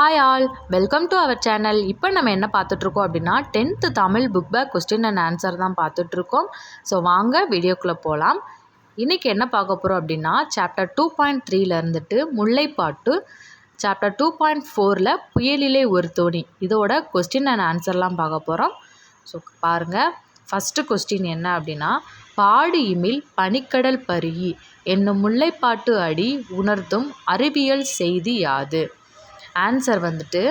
Hi all welcome to our channel இப்போ நம்ம என்ன பார்த்துட்ருக்கோம் அப்படின்னா tenth Tamil book back question and answer தான் பார்த்துட்ருக்கோம். ஸோ வாங்க வீடியோக்குள்ளே போகலாம் இன்றைக்கி என்ன பார்க்க போகிறோம் அப்படின்னா சாப்டர் டூ பாயிண்ட் த்ரீல இருந்துட்டு முல்லைப்பாட்டு சாப்டர் டூ பாயிண்ட் ஃபோரில் புயலிலே ஒரு தோணி. இதோட கொஸ்டின் அண்ட் ஆன்சர்லாம் பார்க்க போகிறோம் ஸோ பாருங்கள் ஃபஸ்ட்டு கொஸ்டின் என்ன அப்படின்னா பாடு இமில் பனிக்கடல் பருகி என்னும் முல்லைப்பாட்டு அடி உணர்த்தும் அறிவியல் செய்தி யாது? ஆன்சர் வந்துட்டு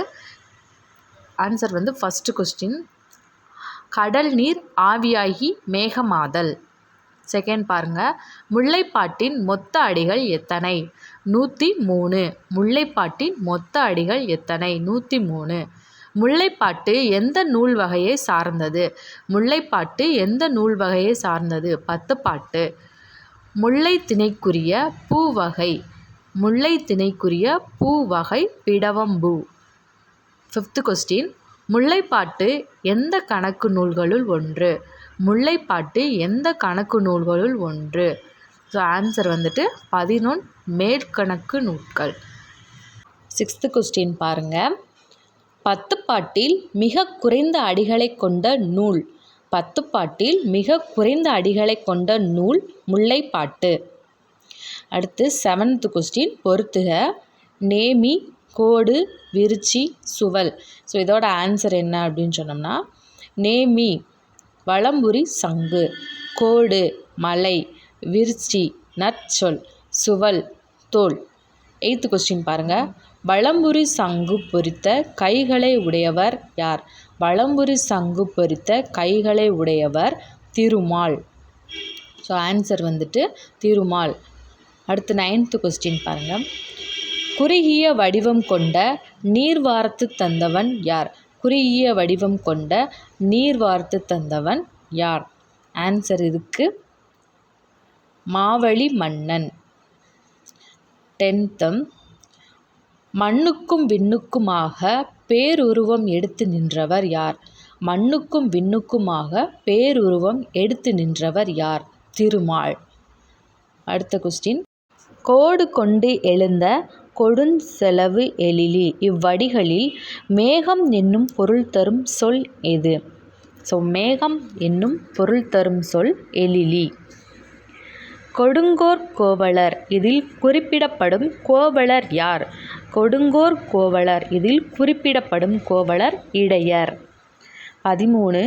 ஆன்சர் வந்து ஃபஸ்ட்டு கொஸ்டின் கடல் நீர் ஆவியாகி மேகமாதல். செகண்ட் பாருங்கள் முல்லைப்பாட்டின் மொத்த அடிகள் எத்தனை? நூற்றி மூணு முல்லைப்பாட்டின் மொத்த அடிகள் எத்தனை? நூற்றி மூணு முல்லைப்பாட்டு எந்த நூல் வகையை சார்ந்தது? முல்லைப்பாட்டு எந்த நூல் வகையை சார்ந்தது? பத்து பாட்டு முல்லை திணைக்குரிய பூவகை முல்லை திணைக்குரிய பூ வகை பிடவம்பூ. ஃபிஃப்த்து கொஸ்டின் முல்லைப்பாட்டு எந்த கணக்கு நூல்களுள் ஒன்று? முல்லைப்பாட்டு எந்த கணக்கு நூல்களுள் ஒன்று? ஸோ ஆன்சர் வந்துட்டு பதினொன் மேற்கணக்கு நூட்கள் சிக்ஸ்த்து கொஸ்டின் பாருங்கள் பத்து பாட்டில் மிக குறைந்த அடிகளை கொண்ட நூல். பத்து பாட்டில் மிக குறைந்த அடிகளை கொண்ட நூல் முல்லைப்பாட்டு. அடுத்து செவன்த்து கொஸ்டின் பொறுத்துக. நேமி கோடு விருச்சி சுவல். ஸோ இதோட ஆன்சர் என்ன அப்படின்னு சொன்னோம்னா நேமி வளம்புரி சங்கு. கோடு மலை. விருச்சி நற்சொல். சுவல் தோல். எயித்து கொஸ்டின் பாருங்கள் வளம்புரி சங்கு பொறித்த கைகளை உடையவர் யார்? வளம்புரி சங்கு பொறித்த கைகளை உடையவர் திருமால். ஸோ ஆன்சர் வந்துட்டு திருமால். அடுத்து நைன்த்து கொஸ்டின் பாருங்கள் குறுகிய வடிவம் கொண்ட நீர் வார்த்து தந்தவன் யார்? குறுகிய வடிவம் கொண்ட நீர் வார்த்து தந்தவன் யார்? ஆன்சர் இதுக்கு. மாவழி மன்னன். டென்த்தம் மண்ணுக்கும் விண்ணுக்குமாக பேருருவம் எடுத்து நின்றவர் யார்? மண்ணுக்கும் விண்ணுக்குமாக பேருருவம் எடுத்து நின்றவர் யார்? திருமால். அடுத்த கொஸ்டின் கோடு கொண்டு எழுந்த கொடுஞ்செலவு எழிலி. இவ்வடிகளில் மேகம் என்னும் பொருள் தரும் சொல் எது? ஸோ மேகம் என்னும் பொருள் தரும் சொல் எழிலி. கொடுங்கோர் கோவலர் இதில் குறிப்பிடப்படும் கோவலர் யார்? கொடுங்கோர் கோவலர் இதில் குறிப்பிடப்படும் கோவலர் இடையர். பதிமூணு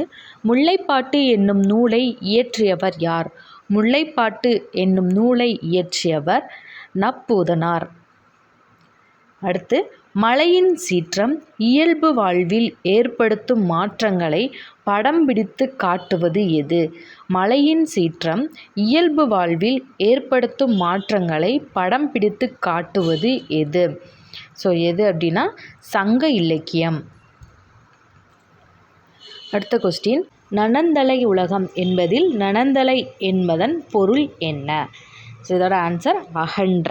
முல்லைப்பாட்டு என்னும் நூலை இயற்றியவர் யார்? முல்லைப்பாட்டு என்னும் நூலை இயற்றியவர் நப்பூதனார். அடுத்து மழையின் சீற்றம் இயல்பு வாழ்வில் ஏற்படுத்தும் மாற்றங்களை படம் பிடித்து காட்டுவது எது? மழையின் சீற்றம் இயல்பு வாழ்வில் ஏற்படுத்தும் மாற்றங்களை படம் பிடித்து காட்டுவது எது? ஸோ எது அப்படின்னா சங்க இலக்கியம். அடுத்த கொஸ்டின் நனந்தலை உலகம் என்பதில் நனந்தலை என்பதன் பொருள் என்ன? ஸோ இதோட ஆன்சர் அகன்ற.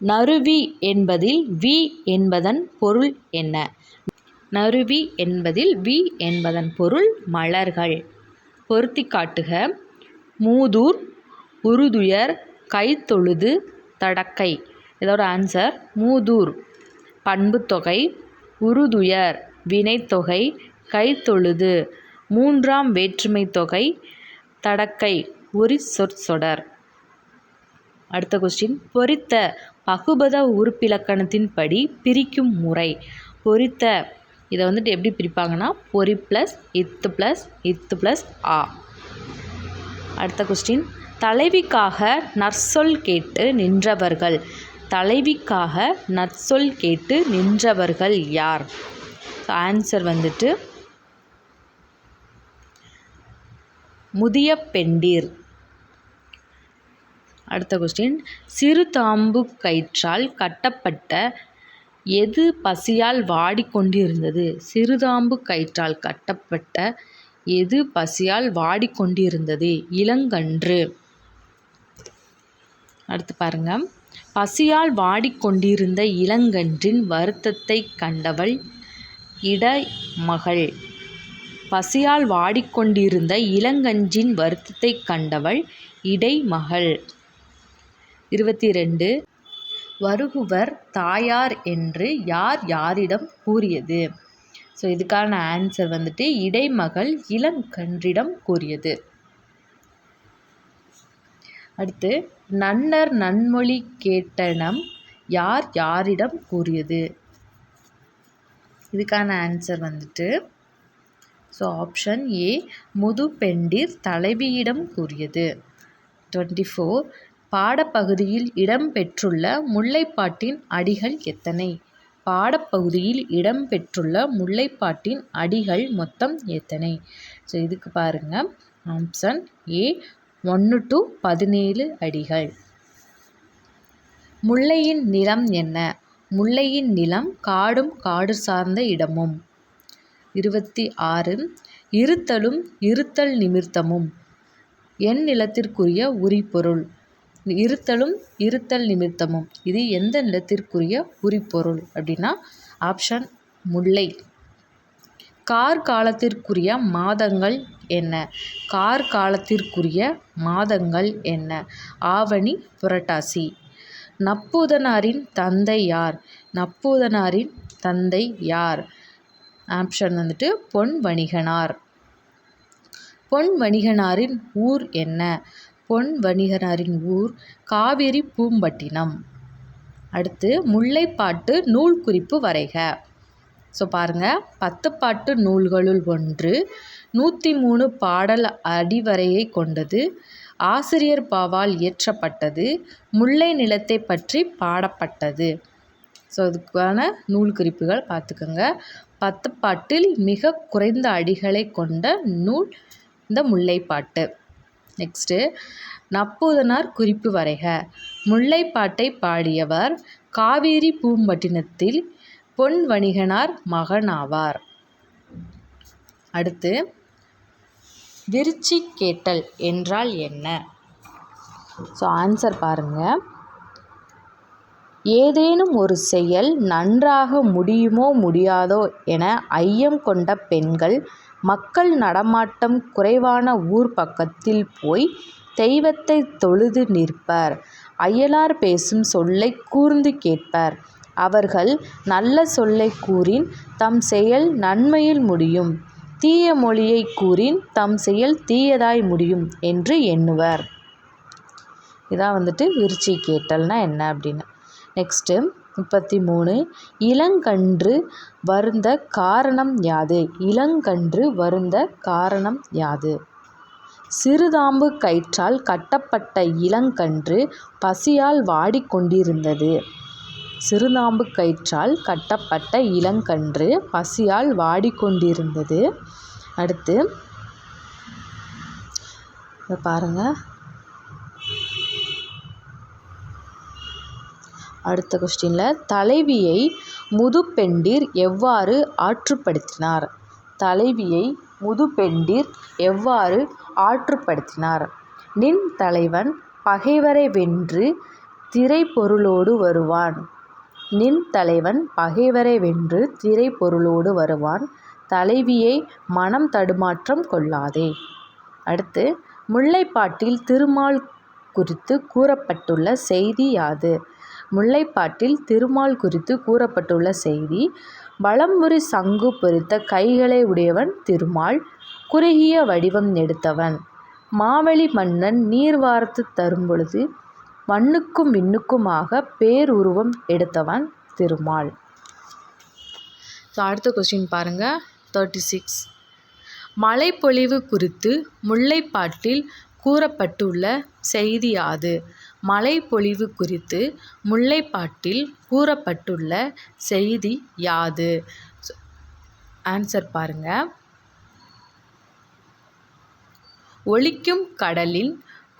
நறுவி என்பதில் வி என்பதன் பொருள் என்ன? நறுவி என்பதில் வி என்பதன் பொருள் மலர்கள். பொருத்தி காட்டுக. மூதூர் உருதுயர் கைத்தொழுது தடக்கை. இதோட ஆன்சர் மூதூர். பண்புத்தொகை உறுதுயர் வினைத்தொகை கைத்தொழுது மூன்றாம் வேற்றுமை தொகை தடக்கை உரி சொற்சொடர் அடுத்த கொஸ்டின் பொறித்த பகுபத உறுப்பிலக்கணத்தின்படி பிரிக்கும் முறை. பொறித்த இதை வந்துட்டு எப்படி பிரிப்பாங்கன்னா பொறி ப்ளஸ் இத்து ப்ளஸ் இத்து ப்ளஸ் ஆ. அடுத்த கொஸ்டின் தலைவிக்காக நற்சொல் கேட்டு நின்றவர்கள். தலைவிக்காக நற்சொல் கேட்டு நின்றவர்கள் யார்? ஆன்சர் வந்துட்டு முதிய பெண்டீர். அடுத்த கொஸ்டின் சிறு தாம்பு கயிற்றால் கட்டப்பட்ட எது பசியால் வாடிக்கொண்டிருந்தது சிறுதாம்பு கயிற்றால் கட்டப்பட்ட எது பசியால் வாடிக்கொண்டிருந்தது இளங்கன்று. அடுத்து பாருங்கள் பசியால் வாடிக்கொண்டிருந்த இளங்கன்றின் வருத்தத்தை கண்டவள் இடமகள். பசியால் வாடிக்கொண்டிருந்த இளங்கன்றின் வருத்தத்தை கண்டவள் இடைமகள். இருபத்தி ரெண்டு வருகுவர் தாயார் என்று யார் யாரிடம் கூறியது? ஸோ இதுக்கான ஆன்சர் வந்துட்டு இடைமகள் இளங்கன்றிடம் கூறியது. அடுத்து நன்னர் நன்மொழி கேட்டனம் யார் யாரிடம் கூறியது? இதுக்கான ஆன்சர் வந்துட்டு ஸோ ஆப்ஷன் ஏ முதுபெண்டிர் தலைவியிடம் கூறியது. டுவெண்ட்டி ஃபோர் பாடப்பகுதியில் இடம்பெற்றுள்ள முல்லைப்பாட்டின் அடிகள் எத்தனை? பாடப்பகுதியில் இடம்பெற்றுள்ள முல்லைப்பாட்டின் அடிகள் மொத்தம் எத்தனை? ஸோ இதுக்கு பாருங்கள் ஆப்ஷன் ஏ ஒன்று டு பதினேழு அடிகள். முல்லையின் நிலம் என்ன? முல்லையின் நிலம் காடும் காடு சார்ந்த இடமும். இருபத்தி ஆறு. இருத்தலும் இருத்தல் நிமித்தமும் என் நிலத்திற்குரிய உரிப்பொருள் இருத்தலும் இருத்தல் நிமித்தமும் இது எந்த நிலத்திற்குரிய உரிப்பொருள் அப்படின்னா ஆப்ஷன் முல்லை. கார் காலத்திற்குரிய மாதங்கள் என்ன? கார் காலத்திற்குரிய மாதங்கள் என்ன? ஆவணி புரட்டாசி. நப்பூதனாரின் தந்தை யார்? நப்பூதனாரின் தந்தை யார்? ஆப்ஷன் வந்துட்டு பொன் வணிகனார். பொன் வணிகனாரின் ஊர் என்ன? பொன் வணிகனாரின் ஊர் காவிரி பூம்பட்டினம். அடுத்து முல்லைப்பாட்டு நூல் குறிப்பு வரைக. ஸோ பாருங்கள் பத்து பாட்டு நூல்களுள் ஒன்று நூற்றி மூணு பாடல் அடிவரையை கொண்டது ஆசிரியர் பாவால் இயற்றப்பட்டது முல்லை நிலத்தை பற்றி பாடப்பட்டது. ஸோ அதுக்கான நூல் குறிப்புகள் பார்த்துக்கோங்க. பத்து பாட்டில் மிக குறைந்த அடிகளை கொண்ட நூல் இந்த முல்லைப்பாட்டு நெக்ஸ்ட்டு நப்பூதனார் குறிப்பு வரைக. முல்லைப்பாட்டை பாடியவர் காவேரி பூம்பட்டினத்தில் பொன் வணிகனார் மகனாவார். அடுத்து விருச்சி கேட்டல் என்றால் என்ன? ஸோ ஆன்சர் பாருங்கள் ஏதேனும் ஒரு செயல் நன்றாக முடியுமோ முடியாதோ என ஐயம் கொண்ட பெண்கள் மக்கள் நடமாட்டம் குறைவான ஊர் பக்கத்தில் போய் தெய்வத்தை தொழுது நிற்பர். அயலார் பேசும் சொல்லை கூர்ந்து கேட்பர். அவர்கள் நல்ல சொல்லை கூறின் தம் செயல் நன்மையில் முடியும். தீய மொழியை கூறின் தம் செயல் தீயதாய் முடியும் என்று எண்ணுவர். இதான் வந்துட்டு விருச்சி கேட்டல்னா என்ன அப்படின்னு. நெக்ஸ்ட்டு முப்பத்தி மூணு இளங்கன்று வருந்த காரணம் யாது? இளங்கன்று வருந்த காரணம் யாது? சிறுதாம்பு கயிற்றால் கட்டப்பட்ட இளங்கன்று பசியால் வாடிக்கொண்டிருந்தது. சிறுநாம்புக் கயிற்றால் கட்டப்பட்ட இளங்கன்று பசியால் வாடிக்கொண்டிருந்தது. அடுத்து பாருங்கள் அடுத்த கொஸ்டினில் தலைவியை முதுபெண்டிர் எவ்வாறு ஆற்றுப்படுத்தினார்? தலைவியை முதுபெண்டிர் எவ்வாறு ஆற்றுப்படுத்தினார்? நின் தலைவன் பகைவரை வென்று திரைப்பொருளோடு வருவான். நின் தலைவன் பகைவரை வென்று திரைப்பொருளோடு வருவான். தலைவியை மனம் தடுமாற்றம் கொள்ளாதே. அடுத்து முல்லைப்பாட்டில் திருமால் குறித்து கூறப்பட்டுள்ள செய்தி யாது? முல்லைப்பாட்டில் திருமால் குறித்து கூறப்பட்டுள்ள செய்தி வலம்புரி சங்கு பொறித்த கைகளை உடையவன் திருமால் குறுகிய வடிவம் எடுத்தவன். மாவழி மன்னன் நீர் வாரத்து தரும்பொழுது மண்ணுக்கும் விண்ணுக்குமாக பேருருவம் எடுத்தவன் திருமால். ஸோ அடுத்த கொஸ்டின் பாருங்கள் தேர்ட்டி சிக்ஸ் மழைப்பொழிவு குறித்து முல்லைப்பாட்டில் கூறப்பட்டுள்ள செய்தி யாது? மழைப்பொழிவு குறித்து முல்லைப்பாட்டில் கூறப்பட்டுள்ள செய்தி யாது? ஆன்சர் பாருங்கள் ஒழிக்கும் கடலின்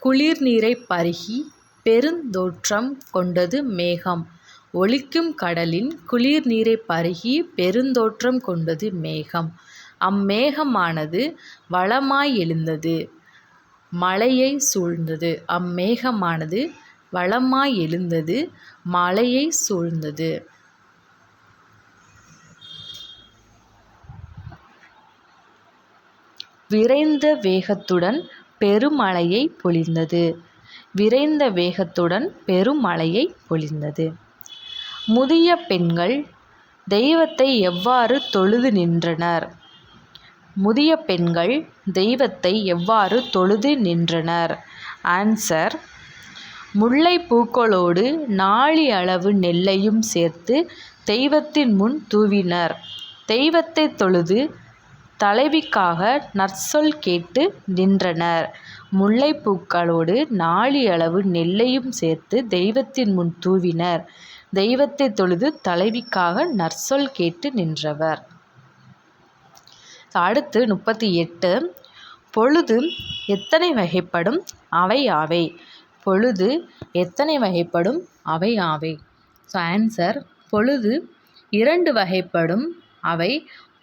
குளிர் நீரை பருகி பெருந்தோற்றம் கொண்டது மேகம். ஒலிக்கும் கடலின் குளிர் நீரை பருகி பெருந்தோற்றம் கொண்டது மேகம். அம்மேகமானது வளமாய் எழுந்தது மலையை சூழ்ந்தது. அம்மேகமானது வளமாய் எழுந்தது மலையை சூழ்ந்தது. விரைந்த வேகத்துடன் பெருமழையை பொழிந்தது. விரைந்த வேகத்துடன் பெருமழையை பொழிந்தது. முதிய பெண்கள் தெய்வத்தை எவ்வாறு தொழுது நின்றனர்? முதிய பெண்கள் தெய்வத்தை எவ்வாறு தொழுது நின்றனர்? ஆன்சர் முல்லை பூக்களோடு நாழி அளவு நெல்லையும் சேர்த்து தெய்வத்தின் முன் தூவினர். தெய்வத்தை தொழுது தலைவிக்காக நற்சொல் கேட்டு நின்றனர். முல்லைப்பூக்களோடு நாழி அளவு நெல்லையும் சேர்த்து தெய்வத்தின் முன் தூவினர். தெய்வத்தை தொழுது தலைவிக்காக நற்சொல் கேட்டு நின்றவர். அடுத்து முப்பத்தி எட்டு. பொழுது எத்தனை வகைப்படும்? அவை ஆவை. பொழுது எத்தனை வகைப்படும்? அவை ஆவை. ஸோ ஆன்சர் பொழுது இரண்டு வகைப்படும். அவை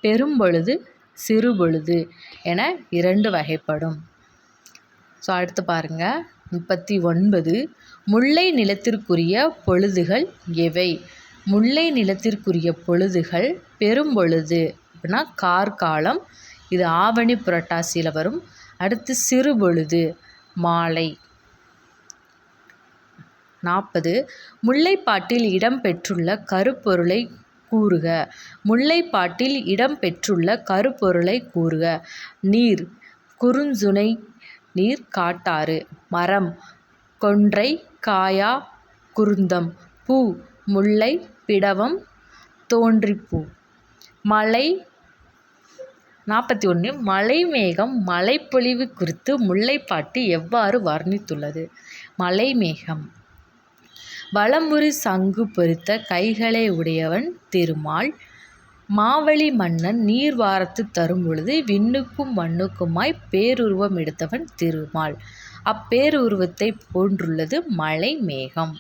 பெரும்பொழுது சிறுபொழுது என இரண்டு வகைப்படும். ஸோ அடுத்து பாருங்கள் முப்பத்தி ஒன்பது. முல்லை நிலத்திற்குரிய பொழுதுகள் எவை? முல்லை நிலத்திற்குரிய பொழுதுகள் பெரும்பொழுது அப்படின்னா கார்காலம் இது ஆவணி புரட்டாசியில் வரும். அடுத்து சிறுபொழுது மாலை. நாற்பது. முல்லைப்பாட்டில் இடம்பெற்றுள்ள கருப்பொருளை கூறுக. முல்லைப்பாட்டில் இடம்பெற்றுள்ள கருப்பொருளை கூறுக. நீர் குறுஞ்சுனை நீர் காட்டாறு. மரம். கொன்றை காயா குருந்தம். பூ. முல்லை பிடவம். தோன்றிப்பூ. மழை நாற்பத்தி ஒன்று மழை மேகம் மழைப்பொழிவு குறித்து முல்லைப்பாட்டு எவ்வாறு வர்ணித்துள்ளது? மழை மேகம் வலம்புரி சங்கு பொறித்த கைகளை உடையவன் திருமால். மாவழி மன்னன் நீர் வாரத்து தரும் பொழுது விண்ணுக்கும் மண்ணுக்குமாய் பேருருவம் எடுத்தவன் திருமால். அப்பேருருவத்தை போன்றுள்ளது மழை மேகம்.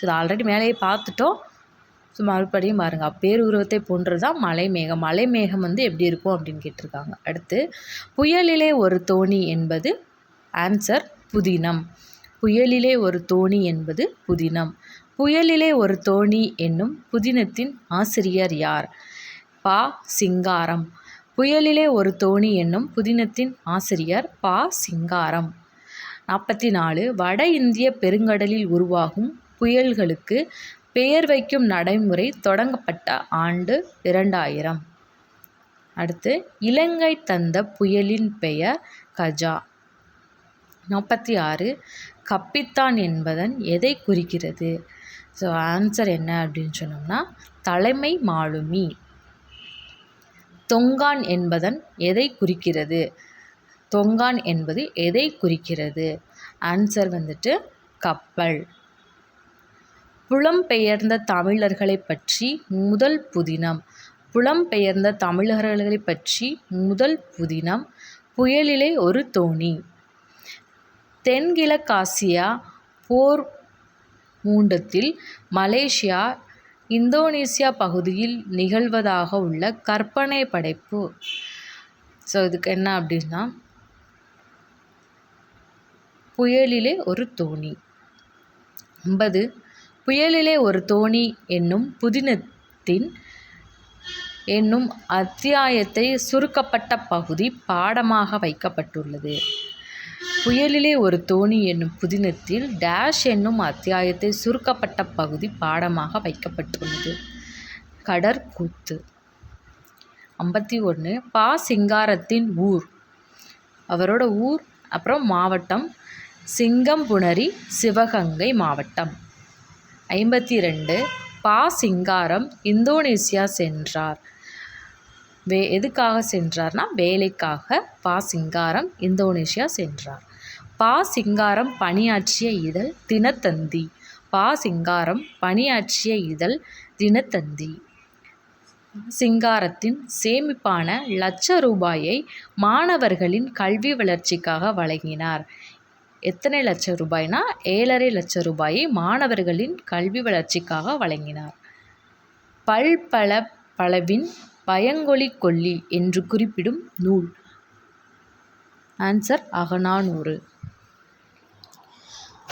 இது ஆல்ரெடி மேலேயே பார்த்துட்டோம். ஸோ மறுபடியும் பாருங்கள் அப்பேருருவத்தை போன்றது தான் மலை மேகம். மலை மேகம் வந்து எப்படி இருக்கும் அப்படின்னு கேட்டிருக்காங்க. அடுத்து புயலிலே ஒரு தோணி என்பது ஆன்சர் புதினம். புயலிலே ஒரு தோணி என்பது புதினம். புயலிலே ஒரு தோணி என்னும் புதினத்தின் ஆசிரியர் யார்? பா சிங்காரம். புயலிலே ஒரு தோணி என்னும் புதினத்தின் ஆசிரியர் பா சிங்காரம். நாற்பத்தி நாலு வட இந்திய பெருங்கடலில் உருவாகும் புயல்களுக்கு பெயர் வைக்கும் நடைமுறை தொடங்கப்பட்ட ஆண்டு இரண்டாயிரம். அடுத்து இலங்கை தந்த புயலின் பெயர் கஜா. நாற்பத்தி ஆறு கப்பித்தான் என்பதன் எதை குறிக்கிறது? ஸோ ஆன்சர் என்ன அப்படின்னு சொன்னோம்னா தலைமை மாலுமி. தொங்கான் என்பதன் எதை குறிக்கிறது? தொங்கான் என்பது எதை குறிக்கிறது? ஆன்சர் வந்துட்டு கப்பல். புலம்பெயர்ந்த தமிழர்களை பற்றி முதல் புதினம். புலம்பெயர்ந்த தமிழர்களை பற்றி முதல் புதினம். புயலிலே ஒரு தோணி. தென்கிழக்காசியா போர் மூண்டத்தில் மலேசியா இந்தோனேசியா பகுதியில் நிகழ்வதாக உள்ள கற்பனை படைப்பு. ஸோ இதுக்கு என்ன அப்படின்னா புயலிலே ஒரு தோணி. ஐம்பது புயலிலே ஒரு தோணி என்னும் புதினத்தின் என்னும் அத்தியாயத்தை சுருக்கப்பட்ட பகுதி பாடமாக வைக்கப்பட்டுள்ளது. புயலிலே ஒரு தோணி என்னும் புதினத்தில் டேஷ் என்னும் அத்தியாயத்தை சுருக்கப்பட்ட பகுதி பாடமாக வைக்கப்பட்டுள்ளது. கடற்கூத்து. ஐம்பத்தி ஒன்று பா. சிங்காரத்தின் ஊர். அவரோட ஊர் அப்புறம் மாவட்டம். சிங்கம்புணரி சிவகங்கை மாவட்டம். ஐம்பத்தி ரெண்டு. பா. சிங்காரம் இந்தோனேசியா சென்றார். வே எதுக்காக சென்றார்னா வேலைக்காக பா. சிங்காரம் இந்தோனேஷியா சென்றார். பா சிங்காரம் பணியாற்றிய இதழ் தினத்தந்தி. பா சிங்காரம் பணியாற்றிய இதழ் தினத்தந்தி. சிங்காரத்தின் சேமிப்பான லட்ச ரூபாயை மாணவர்களின் கல்வி வளர்ச்சிக்காக வழங்கினார். எத்தனை லட்சம் ரூபாய்னா ஏழரை லட்சம் ரூபாயை மாணவர்களின் கல்வி வளர்ச்சிக்காக வழங்கினார். பல்பல பலவின் பயங்கொழி கொல்லி என்று குறிப்பிடும் நூல். ஆன்சர் அகநானூறு.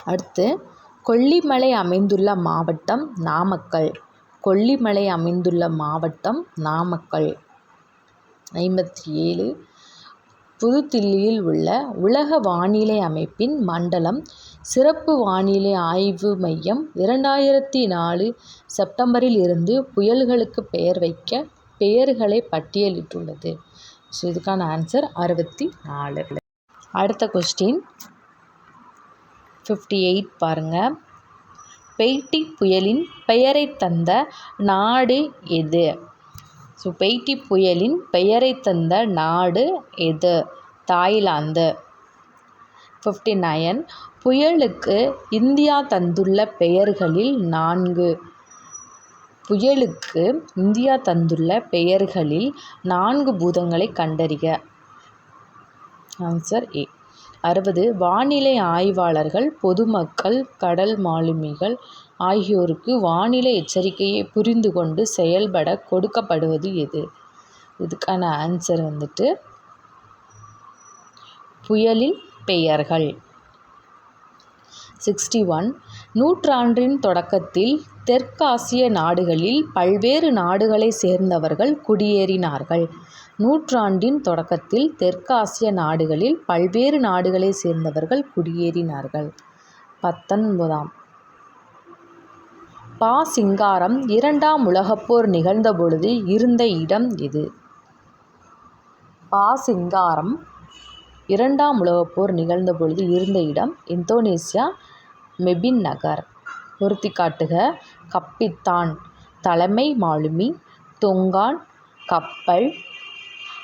அடுத்து கொல்லிமலை அமைந்துள்ள மாவட்டம் நாமக்கல். கொல்லிமலை அமைந்துள்ள மாவட்டம் நாமக்கல். ஐம்பத்தி ஏழு புதுதில்லியில் உள்ள உலக வானிலை அமைப்பின் மண்டலம் சிறப்பு வானிலை ஆய்வு மையம் இரண்டாயிரத்தி நாலு செப்டம்பரில் இருந்து புயல்களுக்கு பெயர் வைக்க பெயர்களை பட்டியலிட்டுள்ளது. ஸோ இதுக்கான ஆன்சர் அறுபத்தி நாலு. அடுத்த கொஸ்டின் ஃபிஃப்டி எயிட் பாருங்கள் பெய்ட்டி புயலின் பெயரை தந்த நாடு எது? ஸோ பெய்ட்டி புயலின் பெயரை தந்த நாடு எது? தாய்லாந்து. ஃபிஃப்டி நயன் புயலுக்கு இந்தியா தந்துள்ள பெயர்களில் நான்கு. புயலுக்கு இந்தியா தந்துள்ள பெயர்களில் நான்கு பூதங்களை கண்டறிக. ஆன்சர் ஏ அறுபது வானிலை ஆய்வாளர்கள் பொதுமக்கள் கடல் மாலுமிகள் ஆகியோருக்கு வானிலை எச்சரிக்கையை புரிந்து கொண்டு செயல்பட கொடுக்கப்படுவது எது? இதுக்கான ஆன்சர் வந்துட்டு புயலின் பெயர்கள். சிக்ஸ்டி ஒன் நூற்றாண்டின் தொடக்கத்தில் தெற்காசிய நாடுகளில் பல்வேறு நாடுகளை சேர்ந்தவர்கள் குடியேறினார்கள். நூற்றாண்டின் தொடக்கத்தில் தெற்காசிய நாடுகளில் பல்வேறு நாடுகளை சேர்ந்தவர்கள் குடியேறினார்கள். பத்தொன்பதாம். பா. சிங்காரம் இரண்டாம் உலகப்போர் நிகழ்ந்தபொழுது இருந்த இடம் எது பா. சிங்காரம் இரண்டாம் உலகப்போர் நிகழ்ந்தபொழுது இருந்த இடம் இந்தோனேசியா மெபின் நகர். பொருத்தி காட்டுக. கப்பித்தான் தலைமை மாலுமி தொங்கான் கப்பல்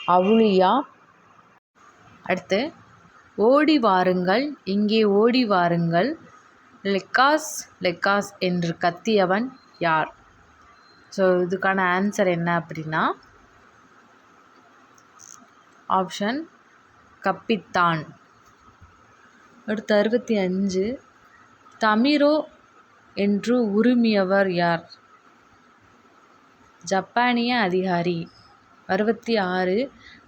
அவுலியா அடுத்து ஓடி வாருங்கள் இங்கே ஓடி வாருங்கள். லெக்காஸ் லெக்காஸ் என்று கத்தியவன் யார்? ஸோ இதுக்கான ஆன்சர் என்ன அப்படின்னா ஆப்ஷன் கப்பித்தான். அடுத்து அறுபத்தி அஞ்சு தமிரோ என்று உரிமையவர் யார்? ஜப்பானிய அதிகாரி. அறுபத்தி ஆறு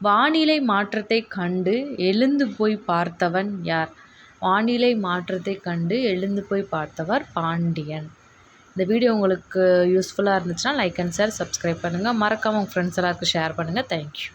வானிலை மாற்றத்தை கண்டு எழுந்து போய் பார்த்தவன் யார்? வானிலை மாற்றத்தை கண்டு எழுந்து போய் பார்த்தவர் பாண்டியன். இந்த வீடியோ உங்களுக்கு யூஸ்ஃபுல்லாக இருந்துச்சுன்னா லைக் அண்ட் ஷேர் சப்ஸ்கிரைப் பண்ணுங்கள் மறக்காமல் உங்கள் ஃப்ரெண்ட்ஸ் எல்லாருக்கும் ஷேர் பண்ணுங்கள் தேங்க்யூ